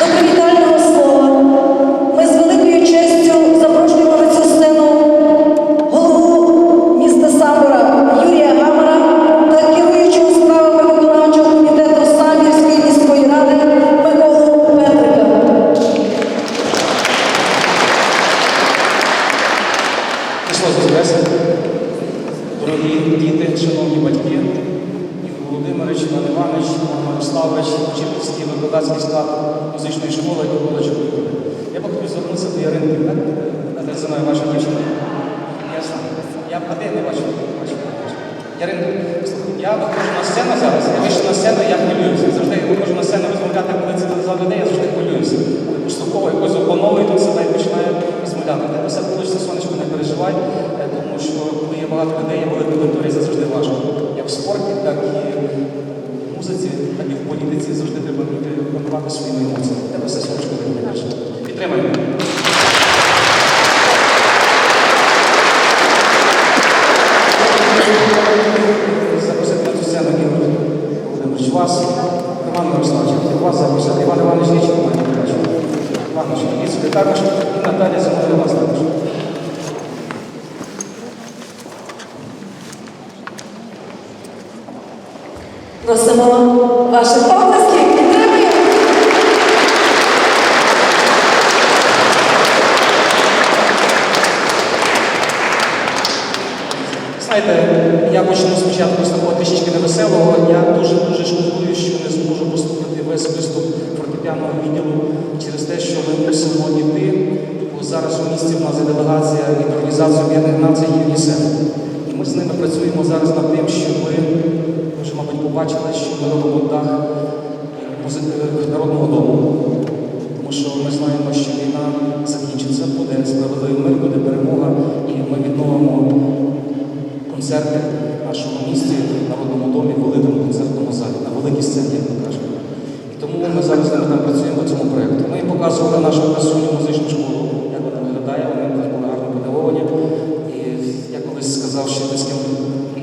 До привітального слова. Ми з великою честю запрошуємо цю сцену голову міста Самбора Юрія Гамара та керуючого справами виконавчого комітету Самбірської міської ради Миколу Петрика. Дорогі діти, шановні батьки, Володимирович, Іван Іванович, Іван Мирославович, вчительський викладацький склад музичної школи і коледжу. Я б хотів звернутися до Яринки. А де за мною ваша дівчина? Я сам. Я не бачу? Бачу. Яринка, слухай, я виходжу на сцену зараз, я вийшов на сцену, я хвилююся. Завжди я виходжу на сцену розмовляти, коли це за людей, я завжди хвилююся. Поступово якось опановую тут себе і починаю розмовляти. Тебе все вийде, сонечко, не переживай, е, тому що коли є багато людей, я великій аудиторії, це завжди важко. Як в спорті, так і музиці, так і в політиці завжди треба бути опанувати своїми емоціями. Тебе все сонечко не переживай. Підтримай. мене. Запросити на цю сцену Ігор Володимирович вас, Іван Мирославович, я хотів вас запросити, Іван Іванович Нічого, не бачу. Іванович, і секретар наш, і Наталія Зимові вас також. Просимо ваших. Підтримуємо. Знаєте, я почну спочатку з такого трішечки невеселого. Я дуже-дуже шкодую, що не зможу послухати весь виступ фортепіаного відділу через те, що ми мусимо йти. Бо зараз у місті в нас є делегація від Організації Об'єднаних Націй ЮНІСЕФ. Ми з ними працюємо зараз над тим, щоб ви, ви вже, мабуть, побачили, що ми робимо дах е, е, народного дому. Тому що ми знаємо, що війна закінчиться, буде справедливий мир, буде перемога, і ми відновимо концерти в нашому місті, в народному домі, в великому концертному залі, на великій сцені, як ми кажемо. І тому ми зараз з там працюємо по цьому проєкту. Ми показували нашу красуню музичну школу, як вона виглядає, вони теж були гарно педагогні. І я колись сказав вчительським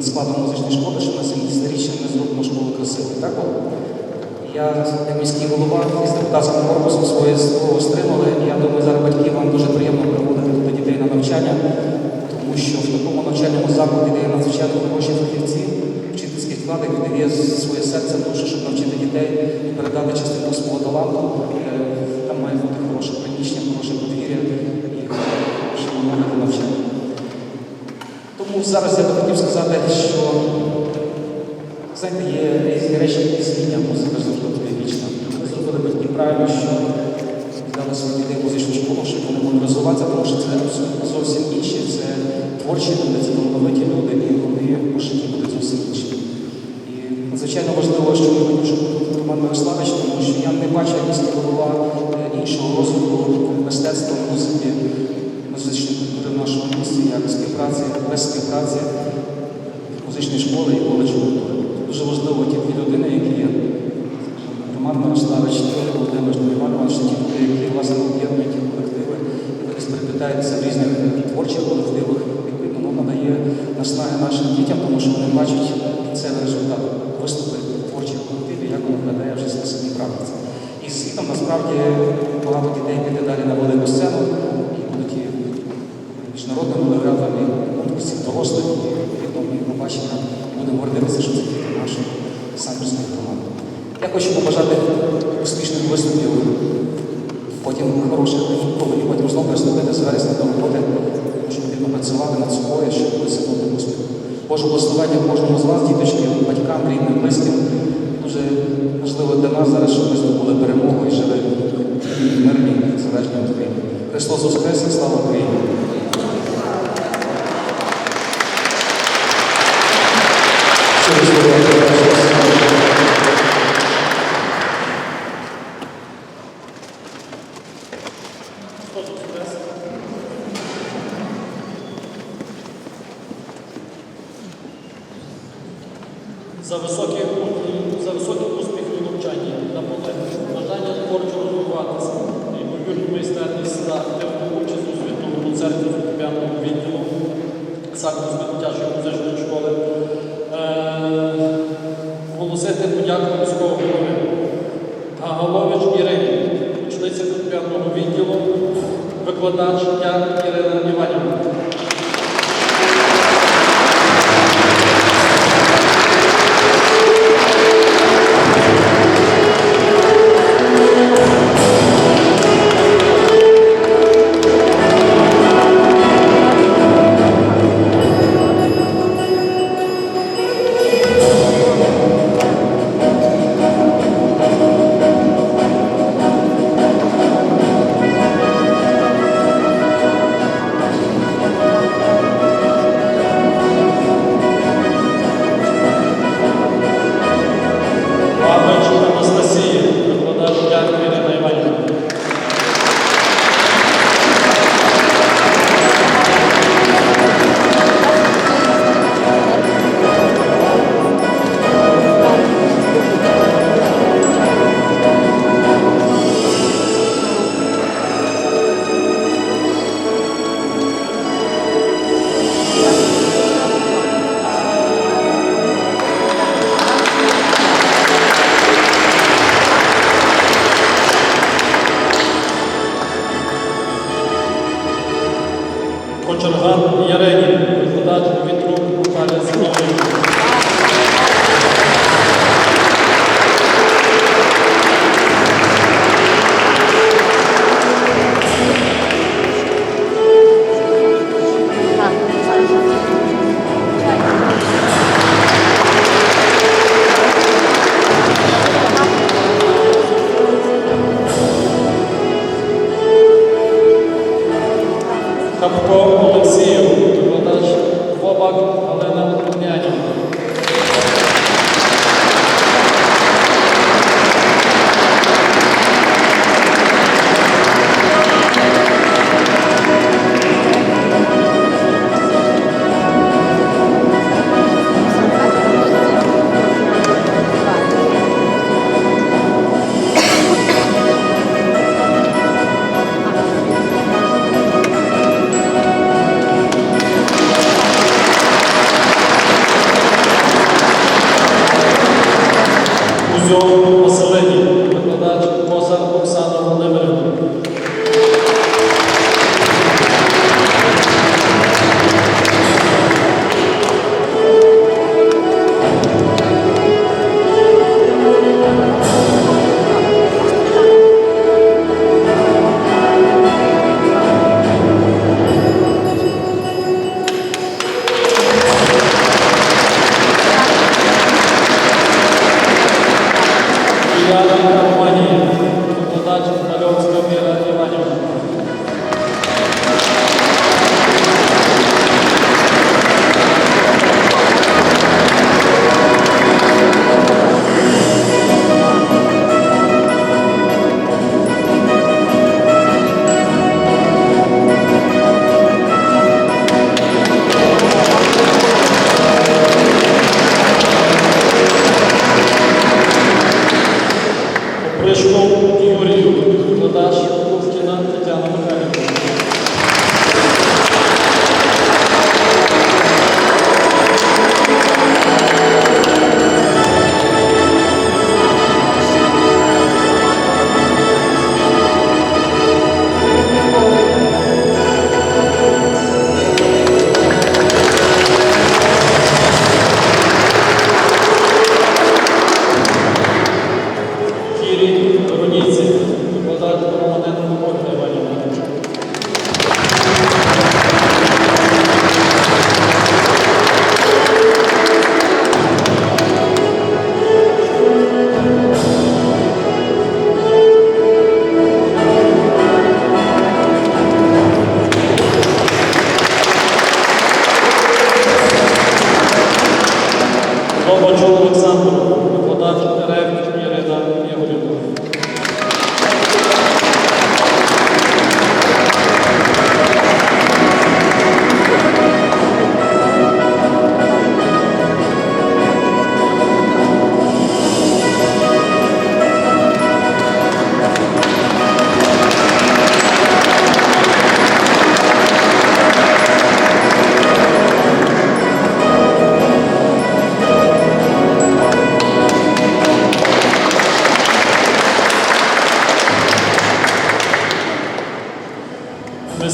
складом музичної школи, що на 70-річчя ми зробимо школу красивою. Так було? Я, як міський голова, із депутатським корпусом своє слово стримали. Я думаю, зараз батьки вам дуже приємно приводити туди дітей на навчання, тому що в такому навчальному закладі, де є надзвичайно хороші фахівці, вчительський склад, який дає своє серце, душу, щоб навчити дітей і передати частинку свого таланту. Е, Там має бути хороше приміщення, хороше подвір'я і щоб воно навчання. Тому зараз я би хотів сказати, що Знаєте, є різні речі, які зміння музика завжди вічна. Ми зробили батьки правильно, що дали своїх дітей музичну школу, щоб вони могли розвиватися, тому що це абсолютно зовсім інші. Це творчі люди, це талановиті люди, і вони по житті будуть зовсім інші. І надзвичайно важливо, що ми тут Роман Мирославович, тому що я не бачу як міський голова е, іншого розвитку мистецтва, музики, музичної культури в нашому місті, як співпраці, без співпраці музичної школи і коледжу культури. Дуже важливо ті дві людини, які є Роман Мирославович, Юрій Володимирович, Іван Іванович, ті люди, які власне об'єднують ті колективи, і вони переплітаються в різних творчих колективах. Відповідно, воно надає наснаги нашим дітям, тому що вони бачать кінцевий результат виступи творчих колективів, як воно виглядає вже на самій практиці. І світом насправді багато дітей піде далі на велику сцену і будуть міжнародними лауреатами конкурсів дорослих і ми побачимо, будемо гордитися, що це діти нашої самбірської команди. Я хочу побажати успішних виступів, потім хороших коли потім знову приступити з вересня до роботи, щоб працювати над собою, щоб досягнути успіху. Боже благословення кожному з вас, діточки, батькам, рідним, близьким. Дуже важливо для нас зараз, щоб ми здобули перемогу і жили в мирній, незалежній Україні. Христос Воскрес, слава Україні! Щиро активну участь у світовому церкві п'ятому відділу Сакросної дитячої музичної школи. оголосити подяку міського голови Гагалович Ірині, ручниця 5 відділу, викладач po červan i jerenje, po podatku vitru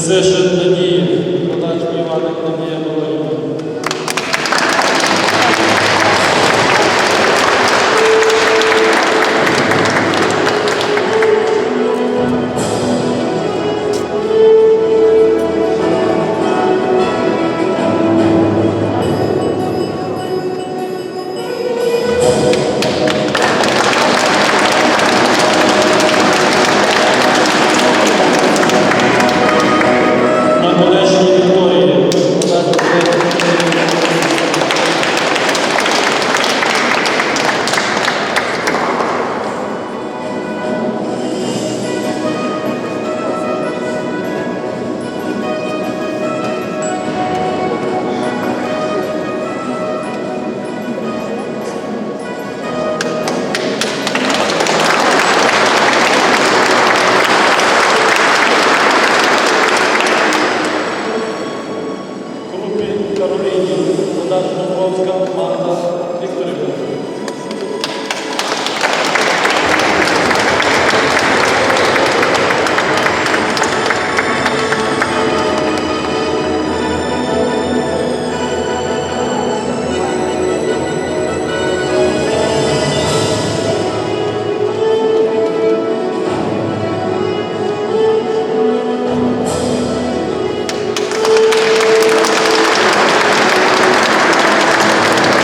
Несишин що Миронівна. Hallelujah.